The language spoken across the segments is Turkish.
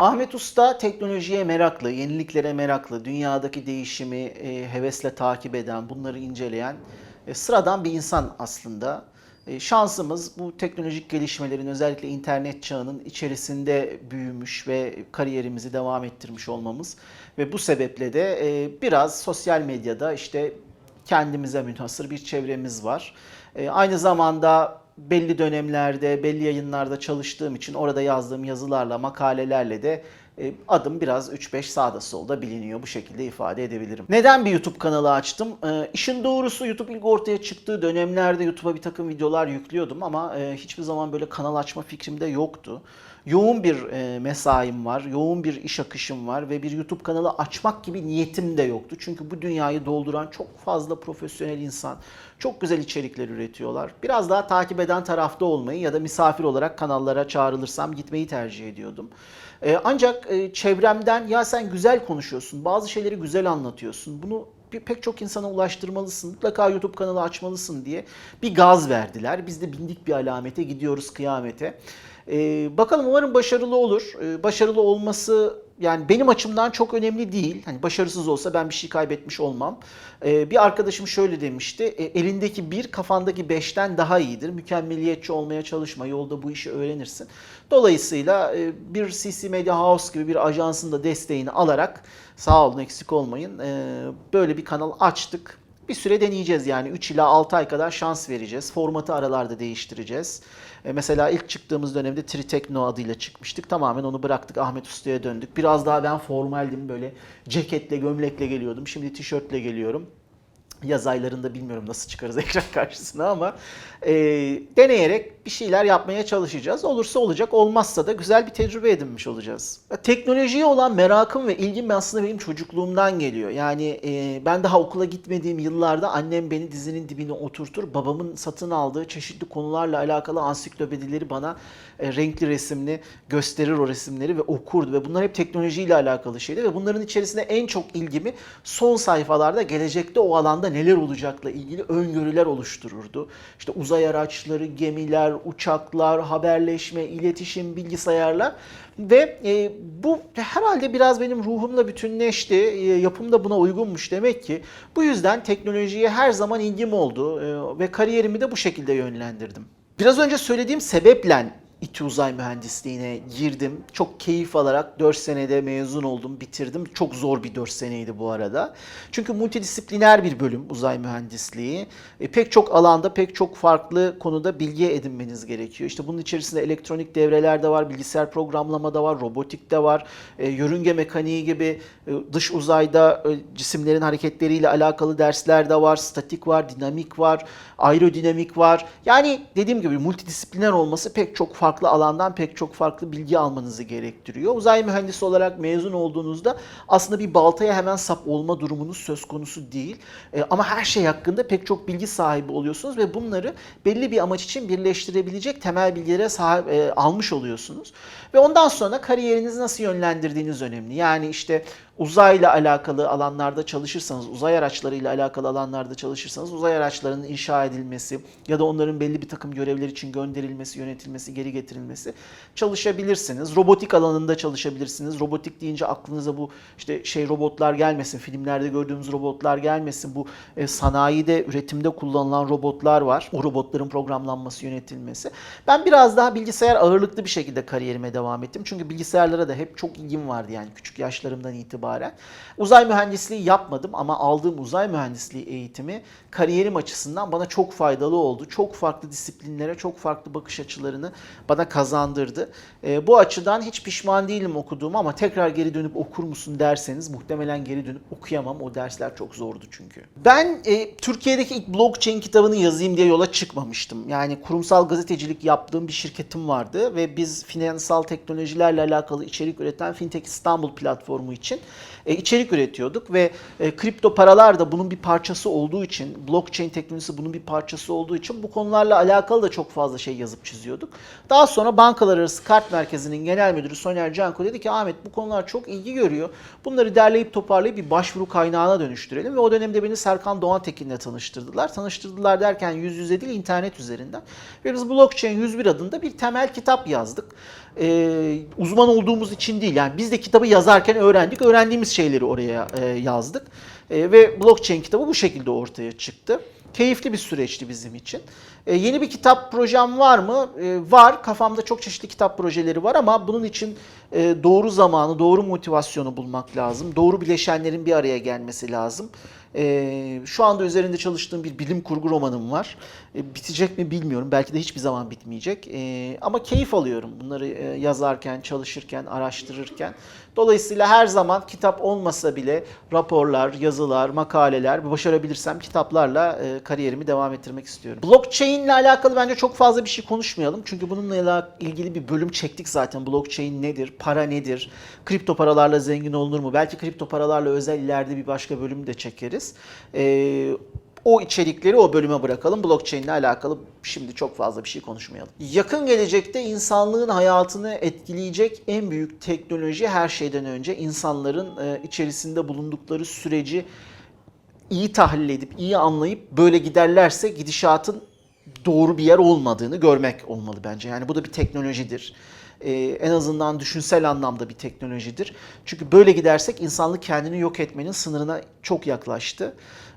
Ahmet Usta teknolojiye meraklı, yeniliklere meraklı, dünyadaki değişimi e, hevesle takip eden, bunları inceleyen e, sıradan bir insan aslında. E, şansımız bu teknolojik gelişmelerin özellikle internet çağının içerisinde büyümüş ve kariyerimizi devam ettirmiş olmamız ve bu sebeple de e, biraz sosyal medyada işte kendimize münhasır bir çevremiz var. E, aynı zamanda belli dönemlerde, belli yayınlarda çalıştığım için orada yazdığım yazılarla, makalelerle de e, adım biraz 3-5 sağda solda biliniyor. Bu şekilde ifade edebilirim. Neden bir YouTube kanalı açtım? E, işin doğrusu YouTube ilk ortaya çıktığı dönemlerde YouTube'a bir takım videolar yüklüyordum ama e, hiçbir zaman böyle kanal açma fikrimde yoktu. Yoğun bir e, mesaim var, yoğun bir iş akışım var ve bir YouTube kanalı açmak gibi niyetim de yoktu. Çünkü bu dünyayı dolduran çok fazla profesyonel insan, çok güzel içerikler üretiyorlar. Biraz daha takip eden tarafta olmayı ya da misafir olarak kanallara çağrılırsam gitmeyi tercih ediyordum. E, ancak e, çevremden ya sen güzel konuşuyorsun, bazı şeyleri güzel anlatıyorsun, bunu bir, pek çok insana ulaştırmalısın, mutlaka YouTube kanalı açmalısın diye bir gaz verdiler. Biz de bindik bir alamete, gidiyoruz kıyamete. Ee, bakalım umarım başarılı olur. Ee, başarılı olması yani benim açımdan çok önemli değil. Hani başarısız olsa ben bir şey kaybetmiş olmam. Ee, bir arkadaşım şöyle demişti. "E, elindeki bir kafandaki beşten daha iyidir. Mükemmeliyetçi olmaya çalışma. Yolda bu işi öğrenirsin. Dolayısıyla e, bir CC Media House gibi bir ajansın da desteğini alarak sağ olun eksik olmayın. e, böyle bir kanal açtık. Bir süre deneyeceğiz yani 3 ila 6 ay kadar şans vereceğiz. Formatı aralarda değiştireceğiz. E, mesela ilk çıktığımız dönemde Tritekno adıyla çıkmıştık. Tamamen onu bıraktık Ahmet Usta'ya döndük. Biraz daha ben formaldim böyle ceketle gömlekle geliyordum. Şimdi tişörtle geliyorum. Yaz aylarında bilmiyorum nasıl çıkarız ekran karşısına ama e, deneyerek bir şeyler yapmaya çalışacağız. Olursa olacak, olmazsa da güzel bir tecrübe edinmiş olacağız. Teknolojiye olan merakım ve ilgim aslında benim çocukluğumdan geliyor. Yani e, ben daha okula gitmediğim yıllarda annem beni dizinin dibine oturtur. Babamın satın aldığı çeşitli konularla alakalı ansiklopedileri bana e, renkli resimli gösterir o resimleri ve okurdu. Ve bunlar hep teknolojiyle alakalı şeydi. Ve bunların içerisinde en çok ilgimi son sayfalarda gelecekte o alanda neler olacakla ilgili öngörüler oluştururdu. İşte uzay araçları, gemiler, uçaklar, haberleşme, iletişim, bilgisayarlar ve e, bu herhalde biraz benim ruhumla bütünleşti. E, yapım da buna uygunmuş demek ki. Bu yüzden teknolojiye her zaman ilgim oldu e, ve kariyerimi de bu şekilde yönlendirdim. Biraz önce söylediğim sebeple İTÜ Uzay Mühendisliğine girdim. Çok keyif alarak 4 senede mezun oldum, bitirdim. Çok zor bir 4 seneydi bu arada. Çünkü multidisipliner bir bölüm uzay mühendisliği. E, pek çok alanda, pek çok farklı konuda bilgi edinmeniz gerekiyor. İşte bunun içerisinde elektronik devreler de var, bilgisayar programlama da var, robotik de var, e, yörünge mekaniği gibi e, dış uzayda e, cisimlerin hareketleriyle alakalı dersler de var, statik var, dinamik var, aerodinamik var. Yani dediğim gibi multidisipliner olması pek çok farklı alandan pek çok farklı bilgi almanızı gerektiriyor. Uzay mühendisi olarak mezun olduğunuzda aslında bir baltaya hemen sap olma durumunuz söz konusu değil. E, ama her şey hakkında pek çok bilgi sahibi oluyorsunuz ve bunları belli bir amaç için birleştirebilecek temel bilgilere sahip e, almış oluyorsunuz. Ve ondan sonra kariyerinizi nasıl yönlendirdiğiniz önemli. Yani işte uzayla alakalı alanlarda çalışırsanız, uzay araçlarıyla alakalı alanlarda çalışırsanız uzay araçlarının inşa edilmesi ya da onların belli bir takım görevler için gönderilmesi, yönetilmesi, geri getirilmesi çalışabilirsiniz. Robotik alanında çalışabilirsiniz. Robotik deyince aklınıza bu işte şey robotlar gelmesin, filmlerde gördüğümüz robotlar gelmesin. Bu e, sanayide, üretimde kullanılan robotlar var. O robotların programlanması, yönetilmesi. Ben biraz daha bilgisayar ağırlıklı bir şekilde kariyerime devam ettim. Çünkü bilgisayarlara da hep çok ilgim vardı yani küçük yaşlarımdan itibaren. Uzay mühendisliği yapmadım ama aldığım uzay mühendisliği eğitimi kariyerim açısından bana çok faydalı oldu. Çok farklı disiplinlere, çok farklı bakış açılarını bana kazandırdı. E, bu açıdan hiç pişman değilim okuduğum ama tekrar geri dönüp okur musun derseniz muhtemelen geri dönüp okuyamam. O dersler çok zordu çünkü. Ben e, Türkiye'deki ilk blockchain kitabını yazayım diye yola çıkmamıştım. Yani kurumsal gazetecilik yaptığım bir şirketim vardı ve biz finansal teknolojilerle alakalı içerik üreten Fintech İstanbul platformu için e, içerik üretiyorduk ve e, kripto paralar da bunun bir parçası olduğu için, blockchain teknolojisi bunun bir parçası olduğu için bu konularla alakalı da çok fazla şey yazıp çiziyorduk. Daha sonra Bankalar Arası Kart Merkezi'nin genel müdürü Soner Canko dedi ki Ahmet bu konular çok ilgi görüyor. Bunları derleyip toparlayıp bir başvuru kaynağına dönüştürelim. Ve o dönemde beni Serkan Doğan Tekin'le tanıştırdılar. Tanıştırdılar derken yüz yüze değil internet üzerinden. Ve biz Blockchain 101 adında bir temel kitap yazdık. Ee, uzman olduğumuz için değil. Yani biz de kitabı yazarken öğrendik. Öğrendiğimiz şeyleri oraya e, yazdık. E, ve blockchain kitabı bu şekilde ortaya çıktı. Keyifli bir süreçti bizim için. E, yeni bir kitap projem var mı? E, var. Kafamda çok çeşitli kitap projeleri var ama bunun için e, doğru zamanı, doğru motivasyonu bulmak lazım. Doğru bileşenlerin bir araya gelmesi lazım. E, şu anda üzerinde çalıştığım bir bilim kurgu romanım var. E, bitecek mi bilmiyorum. Belki de hiçbir zaman bitmeyecek. E, ama keyif alıyorum bunları e, yazarken, çalışırken, araştırırken. Dolayısıyla her zaman kitap olmasa bile raporlar, yazılar, makaleler, başarabilirsem kitaplarla e, kariyerimi devam ettirmek istiyorum. Blockchain ile alakalı bence çok fazla bir şey konuşmayalım. Çünkü bununla ilgili bir bölüm çektik zaten. Blockchain nedir, para nedir, kripto paralarla zengin olunur mu? Belki kripto paralarla özel ileride bir başka bölüm de çekeriz. E, o içerikleri o bölüme bırakalım. Blockchain ile alakalı şimdi çok fazla bir şey konuşmayalım. Yakın gelecekte insanlığın hayatını etkileyecek en büyük teknoloji her şeyden önce insanların e, içerisinde bulundukları süreci iyi tahlil edip, iyi anlayıp böyle giderlerse gidişatın doğru bir yer olmadığını görmek olmalı bence. Yani bu da bir teknolojidir. Ee, en azından düşünsel anlamda bir teknolojidir. Çünkü böyle gidersek insanlık kendini yok etmenin sınırına çok yaklaştı.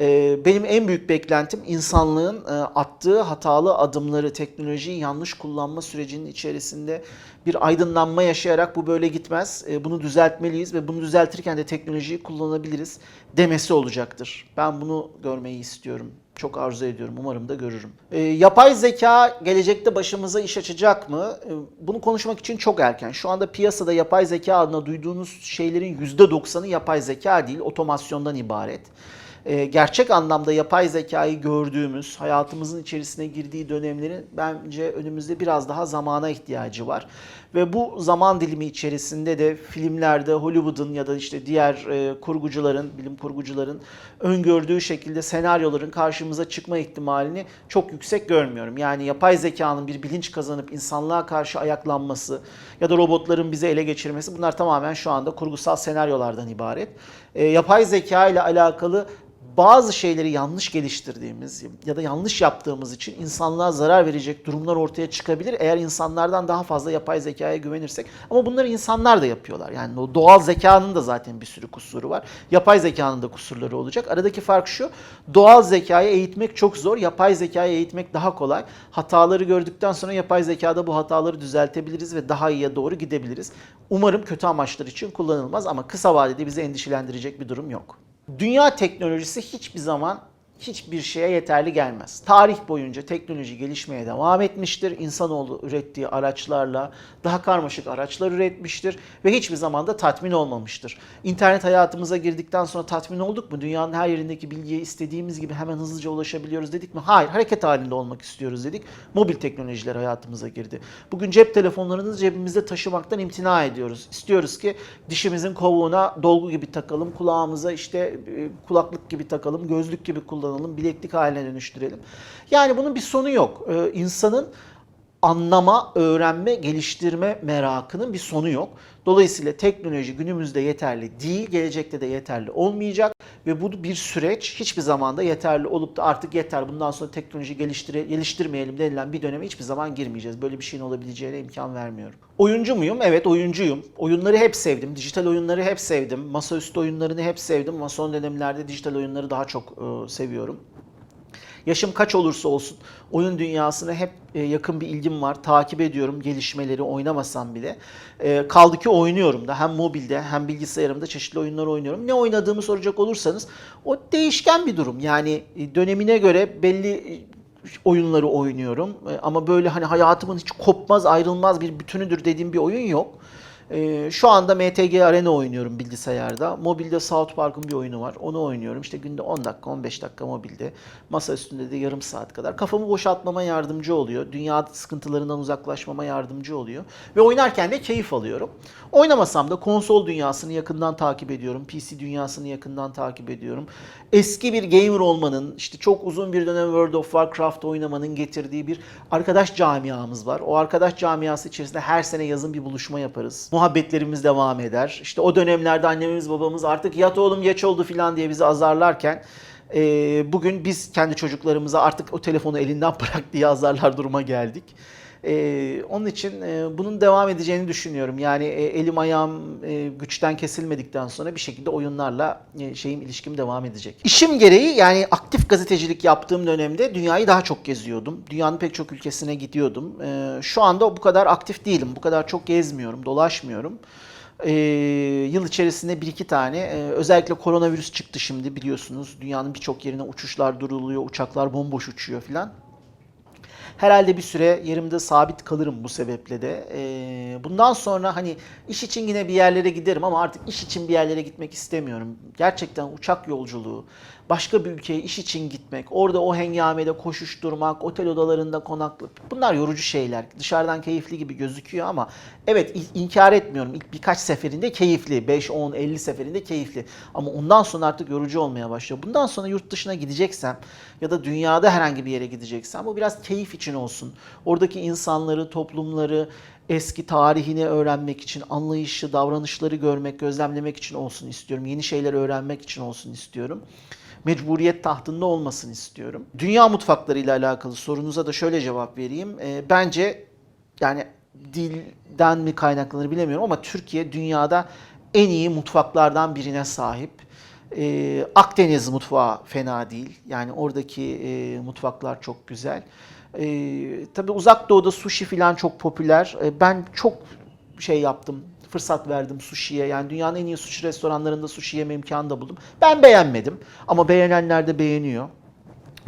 Ee, benim en büyük beklentim insanlığın e, attığı hatalı adımları, teknolojiyi yanlış kullanma sürecinin içerisinde bir aydınlanma yaşayarak bu böyle gitmez. E, bunu düzeltmeliyiz ve bunu düzeltirken de teknolojiyi kullanabiliriz demesi olacaktır. Ben bunu görmeyi istiyorum. Çok arzu ediyorum. Umarım da görürüm. E, yapay zeka gelecekte başımıza iş açacak mı? E, bunu konuşmak için çok erken. Şu anda piyasada yapay zeka adına duyduğunuz şeylerin %90'ı yapay zeka değil, otomasyondan ibaret. E, gerçek anlamda yapay zekayı gördüğümüz, hayatımızın içerisine girdiği dönemlerin bence önümüzde biraz daha zamana ihtiyacı var. Ve bu zaman dilimi içerisinde de filmlerde Hollywood'un ya da işte diğer e, kurgucuların, bilim kurgucuların öngördüğü şekilde senaryoların karşımıza çıkma ihtimalini çok yüksek görmüyorum. Yani yapay zekanın bir bilinç kazanıp insanlığa karşı ayaklanması ya da robotların bizi ele geçirmesi bunlar tamamen şu anda kurgusal senaryolardan ibaret. E, yapay zeka ile alakalı bazı şeyleri yanlış geliştirdiğimiz ya da yanlış yaptığımız için insanlığa zarar verecek durumlar ortaya çıkabilir. Eğer insanlardan daha fazla yapay zekaya güvenirsek. Ama bunları insanlar da yapıyorlar. Yani o doğal zekanın da zaten bir sürü kusuru var. Yapay zekanın da kusurları olacak. Aradaki fark şu. Doğal zekayı eğitmek çok zor. Yapay zekayı eğitmek daha kolay. Hataları gördükten sonra yapay zekada bu hataları düzeltebiliriz ve daha iyiye doğru gidebiliriz. Umarım kötü amaçlar için kullanılmaz ama kısa vadede bizi endişelendirecek bir durum yok. Dünya teknolojisi hiçbir zaman hiçbir şeye yeterli gelmez. Tarih boyunca teknoloji gelişmeye devam etmiştir. İnsanoğlu ürettiği araçlarla daha karmaşık araçlar üretmiştir ve hiçbir zaman da tatmin olmamıştır. İnternet hayatımıza girdikten sonra tatmin olduk mu? Dünyanın her yerindeki bilgiye istediğimiz gibi hemen hızlıca ulaşabiliyoruz dedik mi? Hayır, hareket halinde olmak istiyoruz dedik. Mobil teknolojiler hayatımıza girdi. Bugün cep telefonlarını cebimizde taşımaktan imtina ediyoruz. İstiyoruz ki dişimizin kovuğuna dolgu gibi takalım, kulağımıza işte e, kulaklık gibi takalım, gözlük gibi kullanalım, bileklik haline dönüştürelim. Yani bunun bir sonu yok. Ee, insanın anlama, öğrenme, geliştirme merakının bir sonu yok. Dolayısıyla teknoloji günümüzde yeterli değil, gelecekte de yeterli olmayacak ve bu bir süreç hiçbir zaman da yeterli olup da artık yeter bundan sonra teknoloji geliştire, geliştirmeyelim denilen bir döneme hiçbir zaman girmeyeceğiz. Böyle bir şeyin olabileceğine imkan vermiyorum. Oyuncu muyum? Evet oyuncuyum. Oyunları hep sevdim. Dijital oyunları hep sevdim. Masaüstü oyunlarını hep sevdim ama son dönemlerde dijital oyunları daha çok e, seviyorum. Yaşım kaç olursa olsun oyun dünyasına hep e, yakın bir ilgim var. Takip ediyorum gelişmeleri oynamasam bile. E, kaldı ki oynuyorum da hem mobilde hem bilgisayarımda çeşitli oyunlar oynuyorum. Ne oynadığımı soracak olursanız o değişken bir durum. Yani e, dönemine göre belli oyunları oynuyorum. Ama böyle hani hayatımın hiç kopmaz ayrılmaz bir bütünüdür dediğim bir oyun yok. Ee, şu anda MTG Arena oynuyorum bilgisayarda. Mobilde South Park'ın bir oyunu var. Onu oynuyorum. İşte günde 10 dakika, 15 dakika mobilde. Masa üstünde de yarım saat kadar. Kafamı boşaltmama yardımcı oluyor. Dünya sıkıntılarından uzaklaşmama yardımcı oluyor. Ve oynarken de keyif alıyorum. Oynamasam da konsol dünyasını yakından takip ediyorum. PC dünyasını yakından takip ediyorum. Eski bir gamer olmanın, işte çok uzun bir dönem World of Warcraft oynamanın getirdiği bir arkadaş camiamız var. O arkadaş camiası içerisinde her sene yazın bir buluşma yaparız. Muhabbetlerimiz devam eder. İşte o dönemlerde annemiz babamız artık yat oğlum geç oldu falan diye bizi azarlarken e, bugün biz kendi çocuklarımıza artık o telefonu elinden bırak diye azarlar duruma geldik. Ee, onun için e, bunun devam edeceğini düşünüyorum. Yani e, elim ayağım e, güçten kesilmedikten sonra bir şekilde oyunlarla e, şeyim ilişkim devam edecek. İşim gereği yani aktif gazetecilik yaptığım dönemde dünyayı daha çok geziyordum. Dünyanın pek çok ülkesine gidiyordum. E, şu anda bu kadar aktif değilim. Bu kadar çok gezmiyorum, dolaşmıyorum. E, yıl içerisinde bir iki tane e, özellikle koronavirüs çıktı şimdi biliyorsunuz. Dünyanın birçok yerine uçuşlar duruluyor, uçaklar bomboş uçuyor filan. Herhalde bir süre yerimde sabit kalırım bu sebeple de. Ee, bundan sonra hani iş için yine bir yerlere giderim ama artık iş için bir yerlere gitmek istemiyorum. Gerçekten uçak yolculuğu, başka bir ülkeye iş için gitmek, orada o hengamede koşuşturmak, otel odalarında konaklı. Bunlar yorucu şeyler. Dışarıdan keyifli gibi gözüküyor ama evet in- inkar etmiyorum. İlk birkaç seferinde keyifli. 5, 10, 50 seferinde keyifli. Ama ondan sonra artık yorucu olmaya başlıyor. Bundan sonra yurt dışına gideceksem ya da dünyada herhangi bir yere gideceksem bu biraz keyif için olsun. Oradaki insanları, toplumları, eski tarihini öğrenmek için, anlayışı, davranışları görmek, gözlemlemek için olsun istiyorum. Yeni şeyler öğrenmek için olsun istiyorum. Mecburiyet tahtında olmasını istiyorum. Dünya mutfaklarıyla alakalı sorunuza da şöyle cevap vereyim. Ee, bence yani dilden mi kaynaklanır bilemiyorum ama Türkiye dünyada en iyi mutfaklardan birine sahip. Ee, Akdeniz mutfağı fena değil. Yani oradaki e, mutfaklar çok güzel. Ee, tabii uzak doğuda sushi falan çok popüler. Ee, ben çok şey yaptım, fırsat verdim sushi'ye. Yani dünyanın en iyi sushi restoranlarında sushi yeme imkanı da buldum. Ben beğenmedim ama beğenenler de beğeniyor.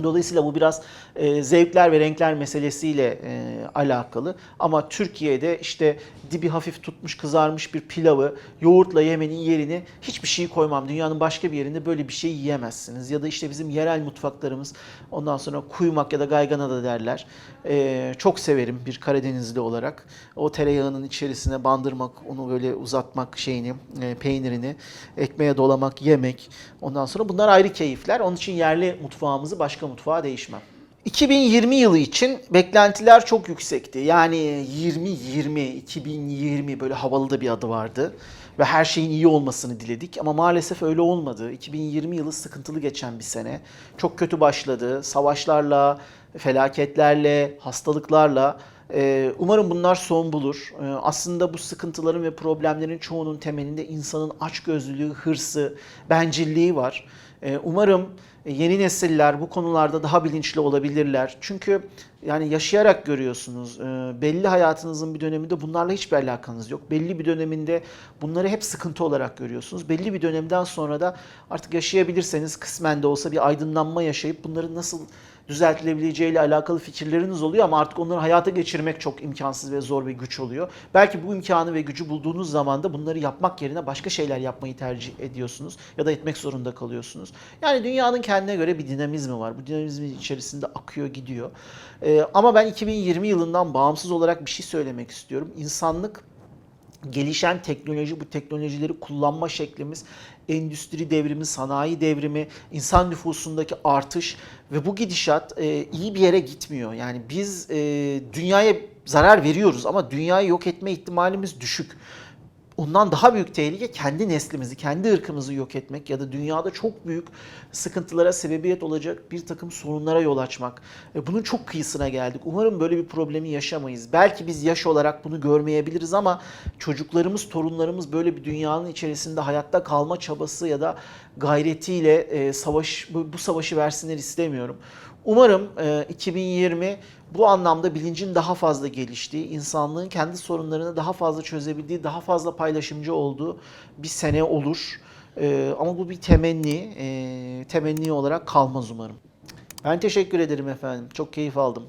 Dolayısıyla bu biraz e, zevkler ve renkler meselesiyle e, alakalı. Ama Türkiye'de işte dibi hafif tutmuş kızarmış bir pilavı yoğurtla yemenin yerini hiçbir şey koymam. Dünyanın başka bir yerinde böyle bir şey yiyemezsiniz. Ya da işte bizim yerel mutfaklarımız ondan sonra kuymak ya da gaygana da derler. E, çok severim bir Karadenizli olarak. O tereyağının içerisine bandırmak, onu böyle uzatmak şeyini, e, peynirini, ekmeğe dolamak, yemek. Ondan sonra bunlar ayrı keyifler. Onun için yerli mutfağımızı başka mutfağa değişmem. 2020 yılı için beklentiler çok yüksekti. Yani 2020, 2020 böyle havalı da bir adı vardı. Ve her şeyin iyi olmasını diledik ama maalesef öyle olmadı. 2020 yılı sıkıntılı geçen bir sene. Çok kötü başladı. Savaşlarla, felaketlerle, hastalıklarla. Ee, umarım bunlar son bulur. Ee, aslında bu sıkıntıların ve problemlerin çoğunun temelinde insanın açgözlülüğü, hırsı, bencilliği var. Ee, umarım yeni nesiller bu konularda daha bilinçli olabilirler. Çünkü yani yaşayarak görüyorsunuz. Ee, belli hayatınızın bir döneminde bunlarla hiçbir alakanız yok. Belli bir döneminde bunları hep sıkıntı olarak görüyorsunuz. Belli bir dönemden sonra da artık yaşayabilirseniz kısmen de olsa bir aydınlanma yaşayıp bunların nasıl düzeltilebileceğiyle alakalı fikirleriniz oluyor ama artık onları hayata geçirmek çok imkansız ve zor ve güç oluyor. Belki bu imkanı ve gücü bulduğunuz zaman da bunları yapmak yerine başka şeyler yapmayı tercih ediyorsunuz ya da etmek zorunda kalıyorsunuz. Yani dünyanın kendine göre bir dinamizmi var. Bu dinamizmin içerisinde akıyor gidiyor. Ee, ama ben 2020 yılından bağımsız olarak bir şey söylemek istiyorum. İnsanlık gelişen teknoloji, bu teknolojileri kullanma şeklimiz, endüstri devrimi, sanayi devrimi, insan nüfusundaki artış ve bu gidişat e, iyi bir yere gitmiyor. Yani biz e, dünyaya zarar veriyoruz ama dünyayı yok etme ihtimalimiz düşük. Ondan daha büyük tehlike kendi neslimizi, kendi ırkımızı yok etmek ya da dünyada çok büyük sıkıntılara sebebiyet olacak bir takım sorunlara yol açmak. Bunun çok kıyısına geldik. Umarım böyle bir problemi yaşamayız. Belki biz yaş olarak bunu görmeyebiliriz ama çocuklarımız, torunlarımız böyle bir dünyanın içerisinde hayatta kalma çabası ya da gayretiyle e, savaş bu savaşı versinler istemiyorum. Umarım e, 2020 bu anlamda bilincin daha fazla geliştiği, insanlığın kendi sorunlarını daha fazla çözebildiği, daha fazla paylaşımcı olduğu bir sene olur. E, ama bu bir temenni, e, temenni olarak kalmaz umarım. Ben teşekkür ederim efendim. Çok keyif aldım.